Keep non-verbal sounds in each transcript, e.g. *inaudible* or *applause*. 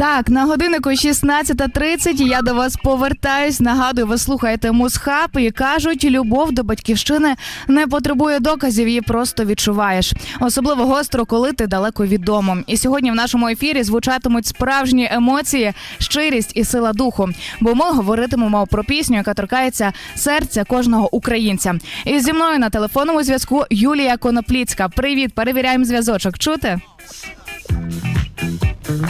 Так, на годиннику 16.30 я до вас повертаюсь. Нагадую, ви слухаєте Мусхаб і кажуть, любов до батьківщини не потребує доказів, її просто відчуваєш. Особливо гостро, коли ти далеко від дому. І сьогодні в нашому ефірі звучатимуть справжні емоції, щирість і сила духу. Бо ми говоритимемо про пісню, яка торкається серця кожного українця. І зі мною на телефонному зв'язку Юлія Конопліцька. Привіт, перевіряємо зв'язочок. Чути?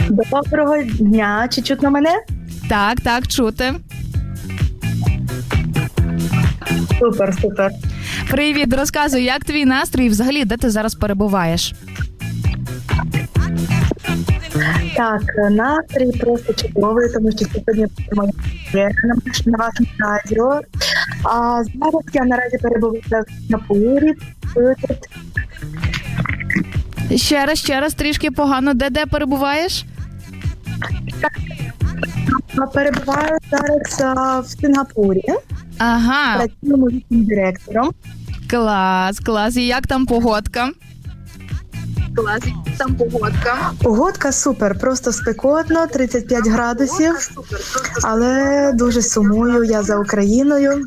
Доброго дня, чи чутно мене? Так, так, чути. Супер, супер. Привіт, розказуй, як твій настрій? і Взагалі, де ти зараз перебуваєш? Так, настрій просто чудовий, тому що сьогодні моя на, вашому радіо. А зараз я наразі перебуваю на Пурі. Ще раз, ще раз, трішки погано. Де де перебуваєш? перебуваю зараз а, в Сингапурі. Ага, Працюю музичним директором. клас, клас. І як там погодка? Клас, там погодка. Погодка супер, просто спекотно, 35 градусів. Але дуже сумую я за Україною.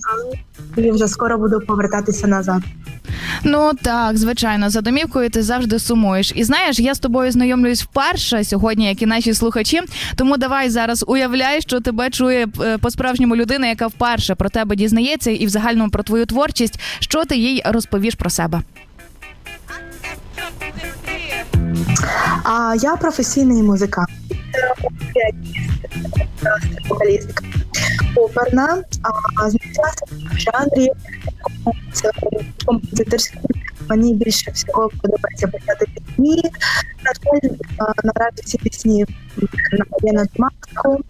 І вже скоро буду повертатися назад. Ну так, звичайно, за домівкою ти завжди сумуєш. І знаєш, я з тобою знайомлюсь вперше сьогодні, як і наші слухачі. Тому давай зараз уявляй, що тебе чує е, по-справжньому людина, яка вперше про тебе дізнається, і в загальному про твою творчість. Що ти їй розповіш про себе? А я професійний музикант. Вокалістка оперна, а знайшлася в жанрі це. Мені більше всього подобається писати пісні. На жаль, а, наразі всі пісні на воєнну тематику.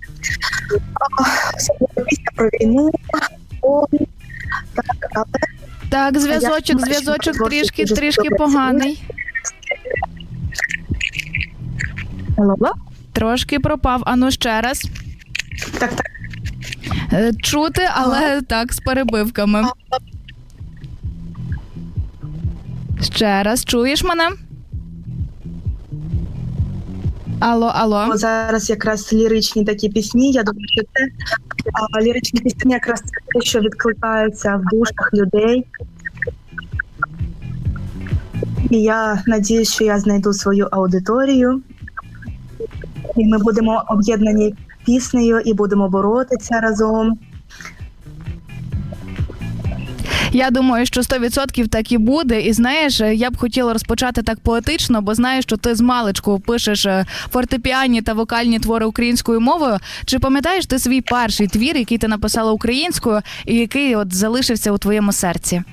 Особливо пісня про війну. Так, але Так, зв'язочок, зв'язочок трішки, трішки поганий. Алло? Трошки пропав. Ану ще раз. Так, так. Е, Чути, але так, з перебивками. Ще раз, чуєш мене? Алло, алло. Бо зараз якраз ліричні такі пісні. Я думаю, що це а, ліричні пісні якраз те, що відкликаються в душах людей. І я надіюсь, що я знайду свою аудиторію, і ми будемо об'єднані піснею і будемо боротися разом. Я думаю, що 100% так і буде. І знаєш, е, я б хотіла розпочати так поетично, бо знаю, що ти з маличку пишеш е, фортепіані та вокальні твори українською мовою. Чи пам'ятаєш ти свій перший твір, який ти написала українською, і який от залишився у твоєму серці?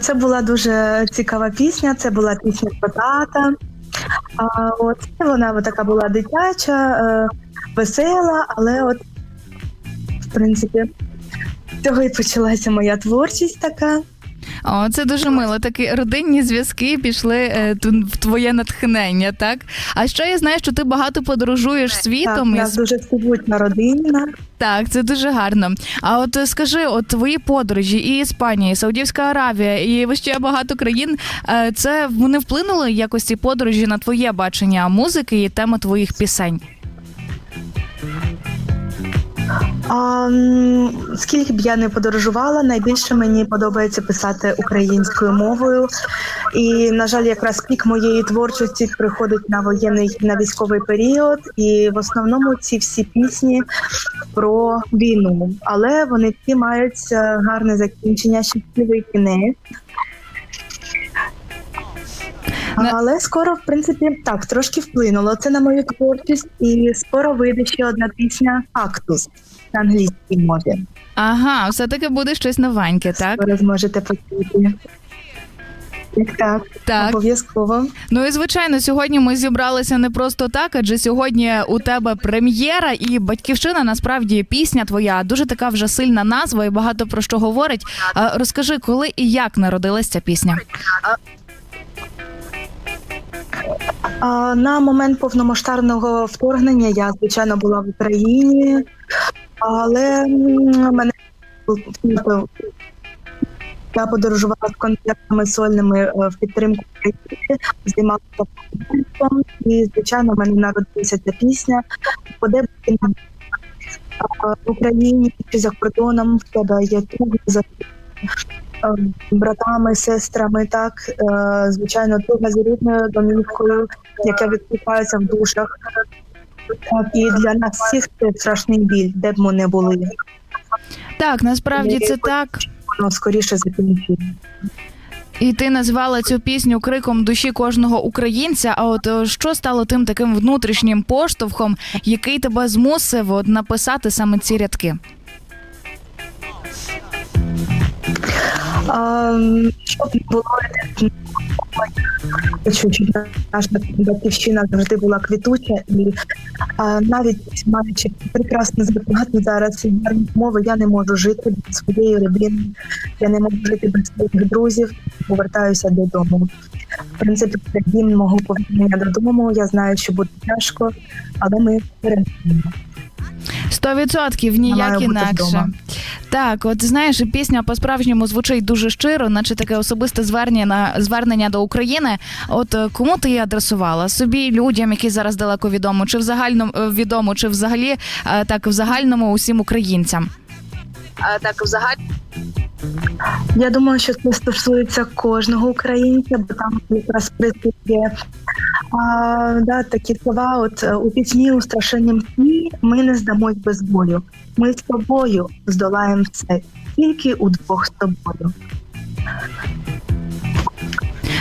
Це була дуже цікава пісня. Це була пісня про тата. А, от вона така була дитяча, е, весела, але от в принципі. З Цього і почалася моя творчість така. О, це дуже мило. Такі родинні зв'язки пішли е, в твоє натхнення, так? А ще я знаю, що ти багато подорожуєш світом. у і нас дуже всебутня родина. Так, це дуже гарно. А от е, скажи, от твої подорожі і Іспанія, і Саудівська Аравія, і ще багато країн. е, Це вони вплинули якось ці подорожі на твоє бачення музики і теми твоїх пісень. А, скільки б я не подорожувала, найбільше мені подобається писати українською мовою. І, на жаль, якраз пік моєї творчості приходить на воєнний на військовий період. І в основному ці всі пісні про війну. Але вони всі мають е, гарне закінчення, щасливий кінець. Не- Але скоро, в принципі, так трошки вплинуло це на мою творчість, і скоро вийде ще одна пісня Кактус на англійській мові. Ага, все таки буде щось новеньке, так? Ви зможете почути. Так, так, Так. обов'язково. Ну і звичайно, сьогодні ми зібралися не просто так, адже сьогодні у тебе прем'єра і батьківщина. Насправді пісня твоя дуже така вже сильна назва і багато про що говорить. А, розкажи, коли і як народилась ця пісня? А, на момент повномасштабного вторгнення я, звичайно, була в Україні, але мене Я подорожувала з концертами сольними е, в підтримку України, футболом, і звичайно, в мене народилася ця пісня. Е, в Україні чи за кордоном в тебе є туга за е, братами, сестрами, так е, звичайно, туга за рідною домівкою, яка відкликається в душах. І для нас всіх це страшний біль, де б ми не були. Так, насправді це так. Воно скоріше закінчиться. І ти назвала цю пісню криком душі кожного українця. А от е, що стало тим таким внутрішнім поштовхом, який тебе змусив от, написати саме ці рядки? Щоб не було хочу, наша батьківщина завжди була квітуча, і а, навіть маючи прекрасну зарплату зараз мови, я не можу жити без своєї родини, я не можу жити без своїх друзів, повертаюся додому. В принципі, дім мого повернення додому. Я знаю, що буде тяжко, але ми переможемо. Сто відсотків ніяк маю бути інакше. вдома. Так, от знаєш, пісня по-справжньому звучить дуже щиро, наче таке особисте звернення на звернення до України. От е, кому ти її адресувала? Собі людям, які зараз далеко відомо, чи в загальному е, відомо, чи взагалі е, так в загальному усім українцям? так, взагалі. Я думаю, що це стосується кожного українця, бо там якраз присутні а, да, такі слова. От е, у пісні у страшеннім сні ми не здамось без бою. Ми з тобою здолаємо все, тільки удвох з тобою.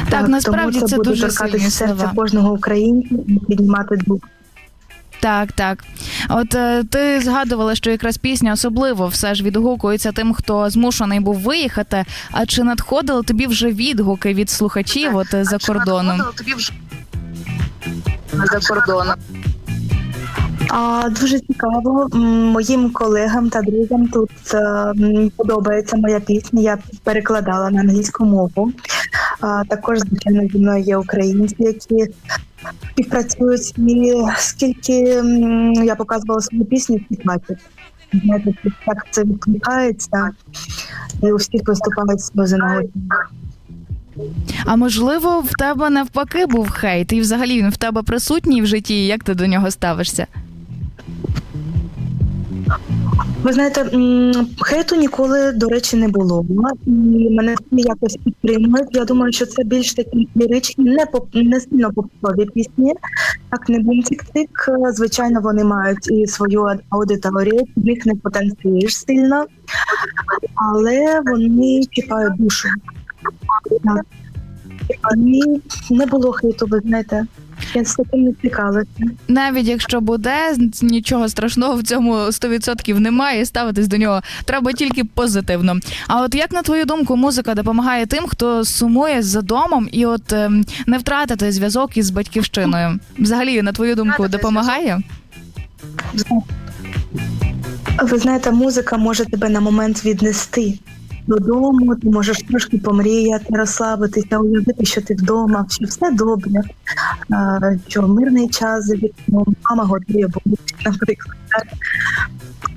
Так, насправді тому це буде дуже торкатися серця кожного українця і піднімати дух. Так, так. От е, ти згадувала, що якраз пісня особливо все ж відгукується тим, хто змушений був виїхати. А чи надходили тобі вже відгуки від слухачів от е, за кордоном? тобі вже за кордоном. А дуже цікаво. Моїм колегам та друзям тут е, м, подобається моя пісня. Я перекладала на англійську мову. А також звичайно зі мною є українці, які співпрацюють. І скільки я показувала свою пісню, всі платять. Знаєте, як це відкликається, і у всіх виступають на очі. А можливо, в тебе навпаки був хейт, і взагалі він в тебе присутній в житті. Як ти до нього ставишся? Ви знаєте, хейту ніколи, до речі, не було. І мене якось підтримують. Я думаю, що це більш такі ліричні, не поп не сильно попові пісні. Так, не бумцік-тик. Звичайно, вони мають і свою аудиторію, в них не потанцюєш сильно, але вони чіпають душу. Так. Не було хейту, ви знаєте. Я з таким не цікавилася. Навіть якщо буде, нічого страшного в цьому 100% немає. Ставитись до нього треба тільки позитивно. А от як на твою думку, музика допомагає тим, хто сумує за домом і от ем, не втратити зв'язок із батьківщиною? Взагалі, на твою думку, допомагає? Ви знаєте, музика може тебе на момент віднести додому. Ти можеш трошки помріяти, розслабитися, уявити, що ти вдома, що все добре, що мирний час за вікном, мама готує бабусі, наприклад. так.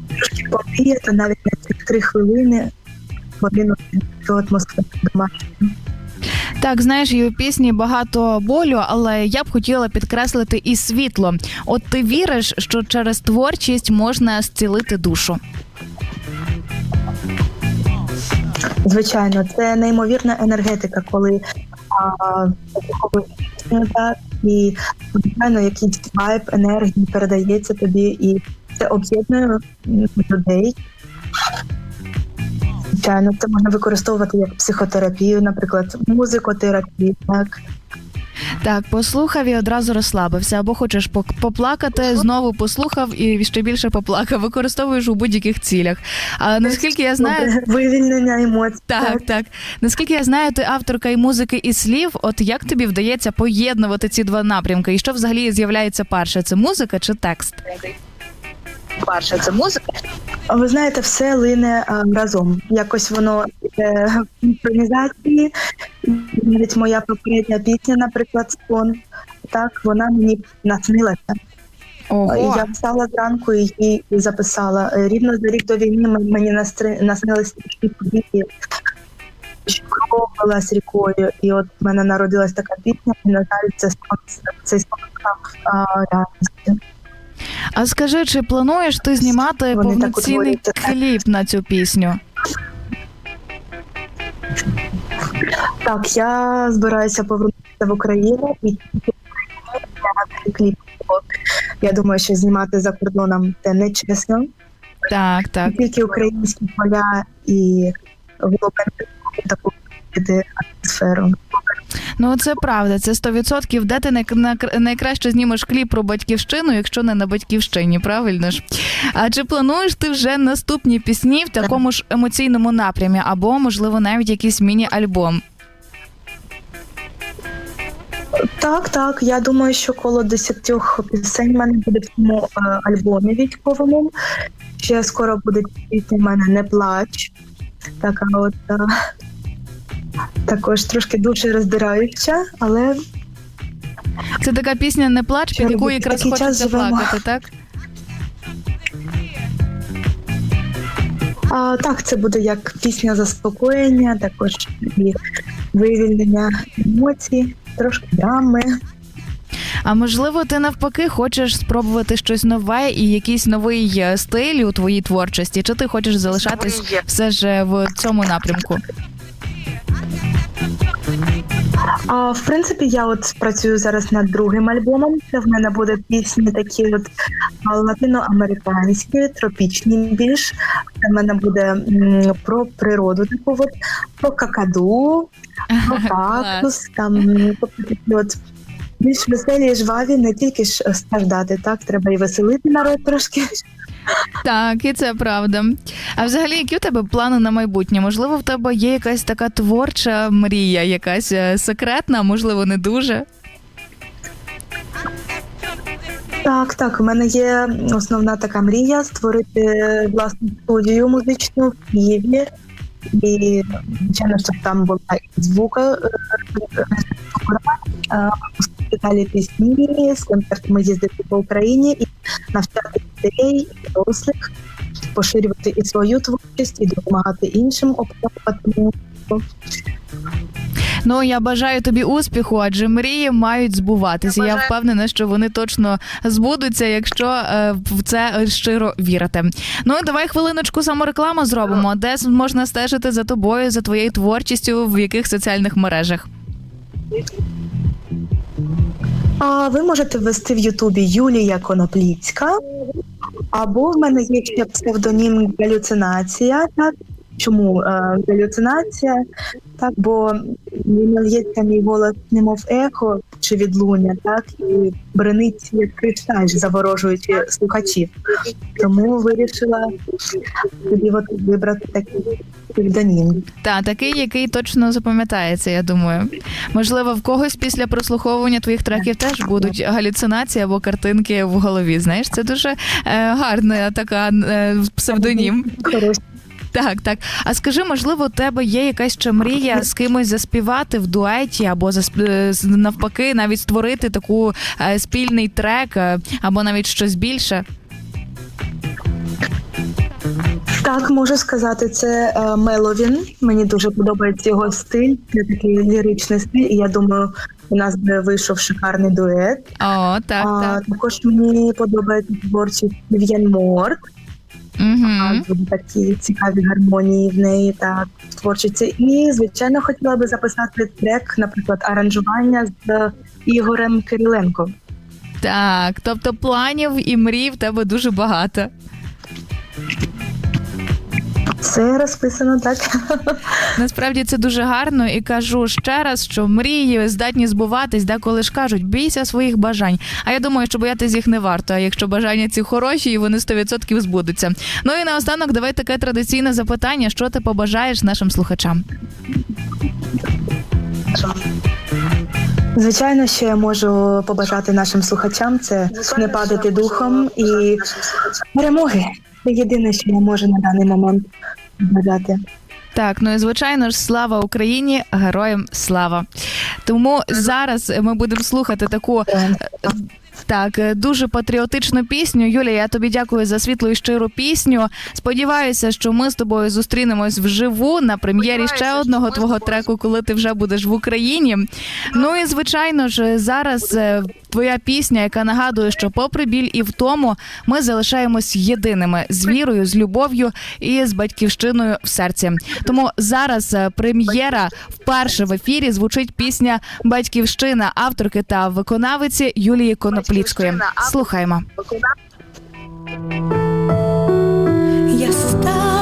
Трошки помріяти навіть на ці три хвилини годину цю атмосферу домашню. Так, знаєш, і у пісні багато болю, але я б хотіла підкреслити і світло. От ти віриш, що через творчість можна зцілити душу? Звичайно, це неймовірна енергетика, коли і звичайно якийсь вайб енергії передається тобі, і це об'єднує людей. Звичайно, це можна використовувати як психотерапію, наприклад, музикотерапію, так. Так, послухав і одразу розслабився. Або хочеш поплакати, знову послухав і ще більше поплакав. Використовуєш у будь-яких цілях. А наскільки я знаю, вивільнення емоцій. так, так. Наскільки я знаю, ти авторка і музики, і слів. От як тобі вдається поєднувати ці два напрямки? І що взагалі з'являється перше? Це музика чи текст? Перше, це музика. Ви знаєте, все лине а, разом. Якось воно е, в синхронізації. Навіть моя попередня пісня, наприклад, «Сон», так вона мені наснилася. Ого. Я встала зранку і її записала. Е, Рівно за рік до війни мені настри- наснилися такі події, полилась рікою, і от в мене народилась така пісня, і на жаль, це сон- цей сон став реальністю. А скажи, чи плануєш ти знімати Вони повноцінний утворюються. кліп на цю пісню? Так, я збираюся повернутися в Україну і зняти кліп. Я думаю, що знімати за кордоном це не чесно. Так, так. Тільки українські поля і глобальну таку атмосферу. Ну це правда, це 100%. Де ти най- на- найкраще знімеш кліп про батьківщину, якщо не на батьківщині, правильно ж? А чи плануєш ти вже наступні пісні в такому ж емоційному напрямі, або можливо навіть якийсь міні-альбом? Так, так. Я думаю, що коло десятьох пісень в мене буде в цьому е, альбомі військовому. Ще скоро буде пісня в мене не плач. Така от е, також трошки дуже роздираюча, але Це така пісня не плач, Що під яку робити? якраз Такий час хочеться живемо. плакати, так? а, так, це буде як пісня заспокоєння, також і вивільнення емоцій, трошки драми. А можливо, ти навпаки хочеш спробувати щось нове і якийсь новий е, стиль у твоїй творчості, чи ти хочеш залишатись все ж в цьому напрямку? А в принципі, я от працюю зараз над другим альбомом. Це в мене буде пісні такі от латиноамериканські, тропічні більш. Це в мене буде м, про природу, таку от про какаду, про кактус, там тобто такі от. Більш веселі і жваві, не тільки ж страждати, так треба і веселити народ трошки. Так, і це правда. А взагалі, які у тебе плани на майбутнє? Можливо, в тебе є якась така творча мрія, якась е, секретна, можливо, не дуже. Так, так. У мене є основна така мрія створити власну студію музичну в Києві. І звичайно, щоб там була і звука далі пісні, з концертами їздити по Україні і навчати дітей, і дорослих, поширювати і свою творчість, і допомагати іншим опитувати музику. Ну я бажаю тобі успіху, адже мрії мають збуватися. Я, бажаю- впевнена, що вони точно збудуться, якщо е, в це щиро вірити. Ну давай хвилиночку саморекламу зробимо. Де можна стежити за тобою, за твоєю творчістю, в яких соціальних мережах? А ви можете ввести в Ютубі Юлія Конопліцька, або в мене є ще псевдонім галюцинація. Так? Чому е, галюцинація? Так, бо мені лється мій голос немов ехо чи відлуння, так і бренить як кришталь, заворожуючи слухачів. Тому вирішила тоді от вибрати такий псевдонім. Та такий, який точно запам'ятається. Я думаю, можливо, в когось після прослуховування твоїх треків теж будуть галюцинації або картинки в голові. Знаєш, це дуже е, гарна така е, псевдонім. Так, так. А скажи, можливо, у тебе є якась ще мрія з кимось заспівати в дуеті, або засп... е, навпаки, навіть створити таку е, спільний трек, е, або навіть щось більше. Так, можу сказати, це е, Меловін. Мені дуже подобається його стиль. Це такий ліричний стиль, і я думаю, у нас би вийшов шикарний дует. О, так, а, так. Також мені подобається творчість Вів'ян Морт. Угу. Такі цікаві гармонії в неї та творчості. І звичайно хотіла би записати трек, наприклад, аранжування з е, Ігорем Кириленком. Так, тобто планів і мрій в тебе дуже багато. Все розписано так. *laughs* Насправді це дуже гарно і кажу ще раз, що мрії здатні збуватись, деколи ж кажуть, бійся своїх бажань. А я думаю, що боятись їх не варто. А якщо бажання ці хороші, і вони 100% збудуться. Ну і наостанок, давай таке традиційне запитання: що ти побажаєш нашим слухачам? Звичайно, що я можу побажати нашим слухачам це не падати духом і перемоги. Це єдине, що я можу на даний момент бажати. Так, ну і звичайно ж, слава Україні, героям слава. Тому зараз ми будемо слухати таку Так, е, дуже патріотичну пісню. Юлія, я тобі дякую за світлу і щиру пісню. Сподіваюся, що ми з тобою зустрінемось вживу на прем'єрі ще одного твого треку, коли ти вже будеш в Україні. Ну і звичайно ж, зараз е, твоя пісня, яка нагадує, що попри біль і втому, ми залишаємось єдиними з вірою, з любов'ю і з батьківщиною в серці. Тому зараз е, прем'єра вперше в ефірі звучить пісня Батьківщина авторки та виконавиці Юлії Конопліцької. Автор- Слухаємо. Я стану